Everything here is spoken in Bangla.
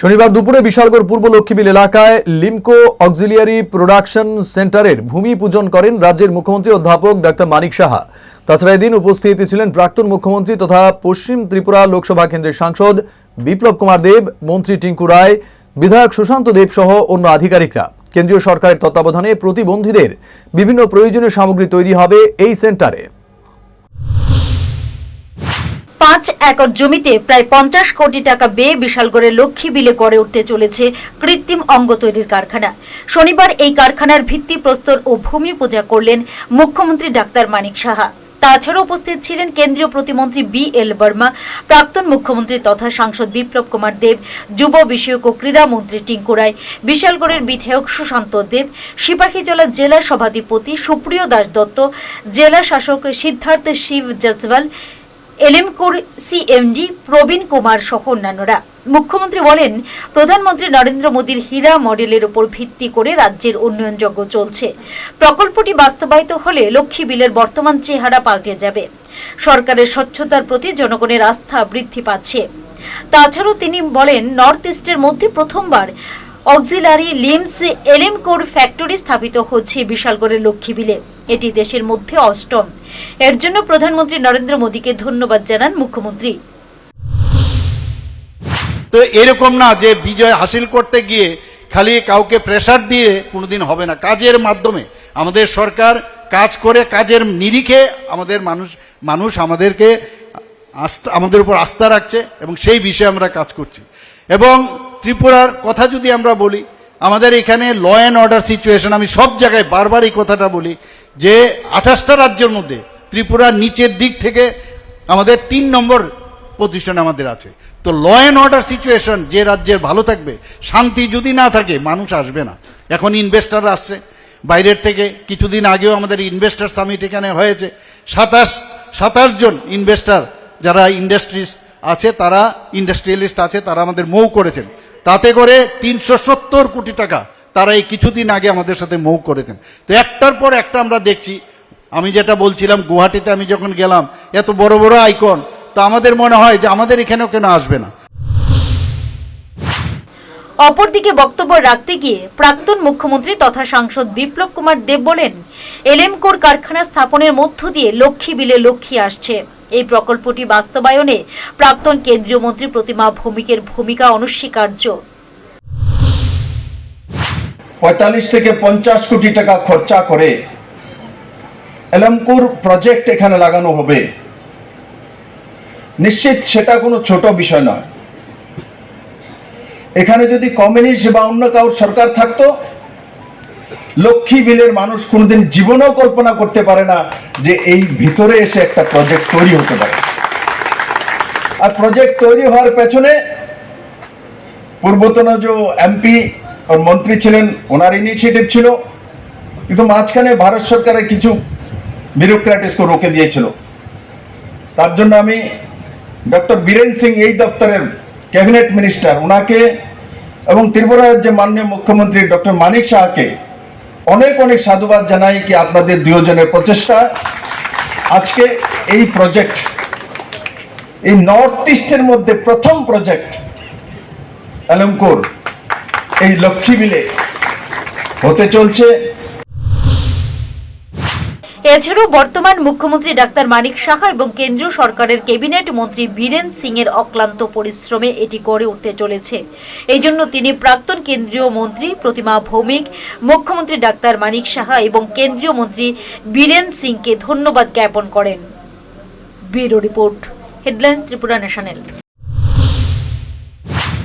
শনিবার দুপুরে বিশালগড় পূর্ব লক্ষ্মীবিল এলাকায় লিমকো অক্সিলিয়ারি প্রোডাকশন সেন্টারের ভূমি পূজন করেন রাজ্যের মুখ্যমন্ত্রী অধ্যাপক ডাক্তার মানিক সাহা। তাছাড়া এদিন উপস্থিত ছিলেন প্রাক্তন মুখ্যমন্ত্রী তথা পশ্চিম ত্রিপুরা লোকসভা কেন্দ্রের সাংসদ বিপ্লব কুমার দেব, মন্ত্রী টিঙ্কু রায়, বিধায়ক সুশান্ত দেব সহ অন্য আধিকারিকরা। কেন্দ্রীয় সরকারের তত্ত্বাবধানে প্রতিবন্ধীদের বিভিন্ন প্রয়োজনীয় সামগ্রী তৈরি হবে এই সেন্টারে। পাঁচ একর জমিতে প্রায় পঞ্চাশ কোটি টাকা ব্যয়ে বিশালগড়ের লক্ষ্মী বিলে গড়ে উঠতে চলেছে কৃত্রিম অঙ্গ তৈরির কারখানা। শনিবার এই কারখানার ভিত্তি প্রস্তর ও ভূমি পূজা করলেন মুখ্যমন্ত্রী ডাক্তার মানিক সাহা। তাছাড়া উপস্থিত ছিলেন কেন্দ্রীয় প্রতিমন্ত্রী বি এল বর্মা, প্রাক্তন মুখ্যমন্ত্রী তথা সাংসদ বিপ্লব কুমার দেব, যুব বিষয়ক ও ক্রীড়া মন্ত্রী টিঙ্কু রায়, বিশালগড়ের বিধায়ক সুশান্ত দেব, সিপাহীজলা জেলা সভাধিপতি সুপ্রিয় দাস দত্ত, জেলা শাসক সিদ্ধার্থ শিব জসওয়াল এলএমকোর সিএমডি প্রবীণ কুমার সহ অন্যান্যরা। মুখ্যমন্ত্রী বলেন, প্রধানমন্ত্রী নরেন্দ্র মোদীর হীরা মডেলের উপর ভিত্তি করে রাজ্যের উন্নয়নযজ্ঞ চলছে। প্রকল্পটি বাস্তবায়িত হলে লক্ষ্মী বিলের বর্তমান চেহারা পাল্টে যাবে। সরকারের স্বচ্ছতার প্রতি জনগণের আস্থা বৃদ্ধি পাচ্ছে। তাছাড়াও তিনি বলেন, নর্থ ইস্টের মধ্যে প্রথমবার অক্সিলারি লিমস এলএমকোর ফ্যাক্টরি স্থাপিত হচ্ছে বিশালগড়ের লক্ষ্মীবিলে। এটি দেশের মধ্যে অষ্টম। এর জন্য প্রধানমন্ত্রী নরেন্দ্র মোদীকে ধন্যবাদ জানান মুখ্যমন্ত্রী। তো এরকম না যে বিজয় হাসিল করতে গিয়ে খালি কাউকে প্রেসার দিয়ে কোনোদিন হবে না। কাজের মাধ্যমে আমাদের সরকার কাজ করে, কাজের নিরিখে আমাদের মানুষ মানুষ আমাদেরকে আস্থা, আমাদের উপর আস্থা রাখছে এবং সেই বিষয়ে আমরা কাজ করছি। এবং ত্রিপুরার কথা যদি আমরা বলি, আমাদের এখানে ল অ্যান্ড অর্ডার সিচুয়েশন আমি সব জায়গায় বারবার এই কথাটা বলি যে আঠাশটা রাজ্যের মধ্যে ত্রিপুরার নিচের দিক থেকে আমাদের তিন নম্বর পজিশন আমাদের আছে। তো ল অ্যান্ড অর্ডার সিচুয়েশন যে রাজ্যের ভালো থাকবে, শান্তি যদি না থাকে, মানুষ আসবে না। এখন ইনভেস্টার আসছে। বাইরের থেকে কিছুদিন আগেও আমাদের ইনভেস্টার সামিট এখানে হয়েছে। সাতাশ সাতাশ জন ইনভেস্টার যারা ইন্ডাস্ট্রিজ আছে, তারা ইন্ডাস্ট্রিয়ালিস্ট আছে, তারা আমাদের মৌ করেছেন। তাতে করে তিনশো সত্তর কোটি টাকা তারা এই কিছুদিন আগে আমাদের সাথে মৌ করেছেন। তো একটার পর একটা আমরা দেখছি। আমি যেটা বলছিলাম, গুয়াহাটিতে আমি যখন গেলাম, এত বড় বড় আইকন, তো আমাদের মনে হয় যে আমাদের এখানেও কেন আসবে না। অপরদিকে বক্তব্য রাখতে গিয়ে প্রাক্তন মুখ্যমন্ত্রী তথা সাংসদ বিপ্লব কুমার দেব বলেন এলএমকোর কারখানা স্থাপনের মধ্য দিয়ে লক্ষ্মী বিলে লক্ষ্মী আসছে। এই প্রকল্পটি বাস্তবায়নে প্রাক্তন কেন্দ্রীয় মন্ত্রী প্রতিমা ভৌমিকের ভূমিকা অনস্বীকার্য। পঁয়তাল্লিশ থেকে পঞ্চাশ কোটি টাকা খরচা করে এলমকুর প্রজেক্ট এখানে লাগানো হবে। নিশ্চিত সেটা কোনো ছোট বিষয় নয়। এখানে যদি কমিউনিস্ট বা অন্য কারোর সরকার থাকতো লক্ষ্মী বিলের মানুষ কোনোদিন জীবনেও কল্পনা করতে পারে না যে এই ভিতরে এসে একটা প্রজেক্ট তৈরি হতে পারে। আর প্রজেক্ট তৈরি হওয়ার পেছনে পূর্বতন যে এমপি আর মন্ত্রী ছিলেন, ওনার ইনিশিয়েটিভ ছিল, কিন্তু মাঝখানে ভারত সরকারের কিছু বিউরোক্র্যাটিসকে রোকে দিয়েছিল। তার জন্য আমি ডক্টর বীরেন সিং এই দপ্তরের ক্যাবিনেট মিনিস্টার ওনাকে এবং ত্রিপুরার যে মাননীয় মুখ্যমন্ত্রী ডক্টর মানিক শাহকে অনেক অনেক সাধুবাদ জানাই কি আপনাদের দুজনের প্রচেষ্টা। আজকে এই প্রজেক্ট এই নর্থ ইস্টের মধ্যে প্রথম প্রজেক্ট এলমকোর এই লক্ষ্মী বিলে হতে চলছে। এছাড়াও বর্তমান মুখ্যমন্ত্রী ডাক্তার মানিক সাহা এবং কেন্দ্রীয় সরকারের ক্যাবিনেট মন্ত্রী বীরেন সিং এর অক্লান্ত পরিশ্রমে এটি গড়ে উঠতে চলেছে। এই জন্য তিনি প্রাক্তন কেন্দ্রীয় মন্ত্রী প্রতিমা ভৌমিক, মুখ্যমন্ত্রী ডাক্তার মানিক সাহা এবং কেন্দ্রীয় মন্ত্রী বীরেন সিংকে ধন্যবাদ জ্ঞাপন করেন। Bureau report, headlines Tripura national.